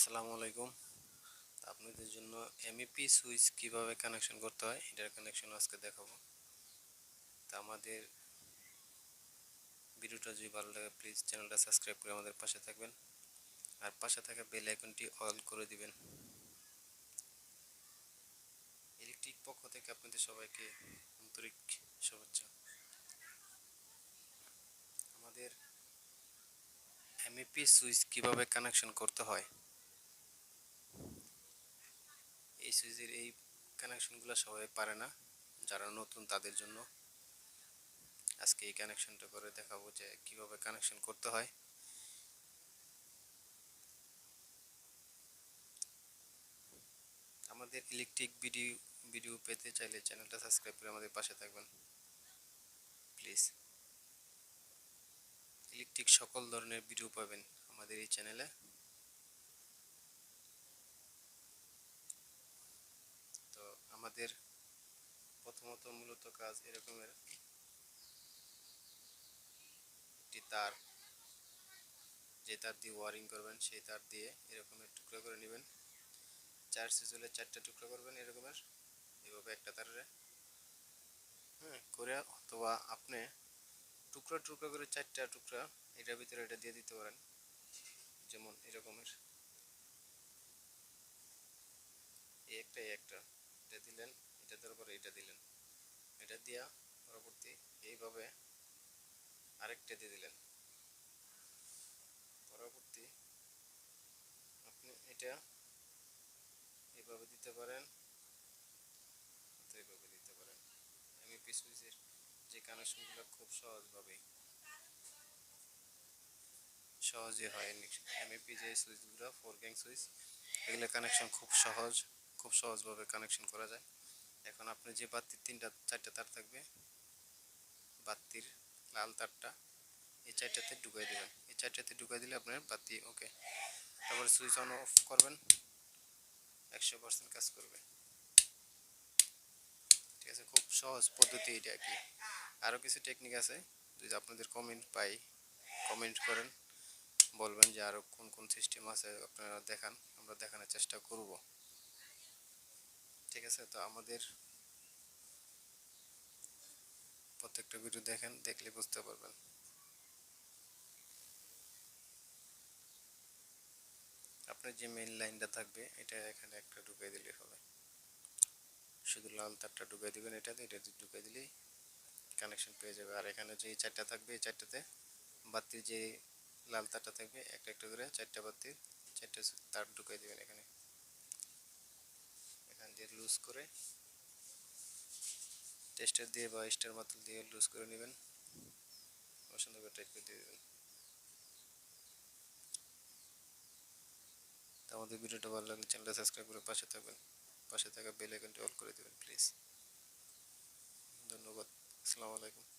আসসালামু আলাইকুম। আপনাদের জন্য এমইপি সুইচ কীভাবে কানেকশন করতে হয়, এটার কানেকশন আজকে দেখাবো। তা আমাদের ভিডিওটা যদি ভালো লাগে প্লিজ চ্যানেলটা সাবস্ক্রাইব করে আমাদের পাশে থাকবেন। আর পাশে থাকা বেল আইকনটি অল করে দিবেন। ইলেকট্রিক পক্ষ থেকে আপনাদের সবাইকে আন্তরিক শুভেচ্ছা। আমাদের এমইপি সুইচ কীভাবে কানেকশন করতে হয় এই সুইচের এই কানেকশনগুলো সবাই পারে না। যারা নতুন তাদের জন্য আজকে এই কানেকশনটা করে দেখাবো যে কীভাবে কানেকশন করতে হয়। আমাদের ইলেকট্রিক ভিডিও ভিডিও পেতে চাইলে চ্যানেলটা সাবস্ক্রাইব করে আমাদের পাশে থাকবেন। প্লিজ ইলেকট্রিক সকল ধরনের ভিডিও পাবেন আমাদের এই চ্যানেলে তো আমাদের প্রথমত মূলত কাজ এরকমের। একটি তার, যে তার দিয়ে ওয়ারিং করবেন, সেই তার দিয়ে এরকমের টুকরো করে নেবেন। চার সিজলে চারটা টুকরো করবেন এরকমের, এভাবে একটা তারে। হ্যাঁ করে অথবা আপনি টুকরো টুকরো করে চারটা টুকরা এটার ভিতরে এটা দিয়ে দিতে পারেন, যেমন এরকমের। একটা একটা। এটা দিলেন এটা দেওয়ার পরে এটা দিলেন। এটা দিয়া পরবর্তী এইভাবে আরেকটা দিয়ে দিলেন। পরবর্তী আপনি এটা এইভাবে দিতে পারেন এইভাবে দিতে পারেন। আমি সুইচের যে কানেকশনগুলো খুব সহজভাবেই। সহজে হয় এমএপি যে সুইচগুলো ফোর গ্যাং সুইচ এগুলো কানেকশন খুব সহজ। খুব সহজভাবে কানেকশন করা যায়। এখন আপনি যে বাতির তিনটা, চারটা তার থাকবে, বাতির লাল তারটা এই চারটাতে ঢুকাই দেবেন। এই চারটাতে ঢুকাই দিলে আপনার বাতি ওকে তারপরে সুইচ অন অফ করবেন, একশো পার্সেন্ট কাজ করবে। ঠিক আছে, খুব সহজ পদ্ধতি এটা কি। আরও কিছু টেকনিক আছে, যদি আপনাদের কমেন্ট পাই কমেন্ট করেন, বলবেন যে আরও কোন কোন সিস্টেম আছে আপনারা দেখান, আমরা দেখানোর চেষ্টা করব। আছে তো আমাদের প্রত্যেকটা ভিডিও দেখেন, দেখলে বুঝতে পারবেন। আপনার যে মেইন লাইনটা থাকবে, এটা এখানে একটা ঢুকিয়ে দিলে হবে। শুধু লাল তারটা ঢুকিয়ে দিবেন এটাতে, এটা ঢুকিয়ে দিলেই কানেকশন পেয়ে যাবে। আর এখানে যে চারটা থাকবে, এই চারটাতে বাতির যে লাল তারটা থাকবে, একটা একটা করে চারটা বাতির চারটা তার ঢুকিয়ে দিবেন এখানে এখান। দিয়ে লুজ করে টেস্টার দিয়ে বা স্টার মাতুল দিয়ে লুজ করে নেবেন। পছন্দ করে টাইট করে দিয়ে দেবেন। তো আমাদের ভিডিওটা ভালো লাগলে চ্যানেলটা সাবস্ক্রাইব করে পাশে থাকবেন। পাশে থাকা বেল আইকনটি অল করে দেবেন প্লিজ ধন্যবাদ। আসসালামু আলাইকুম।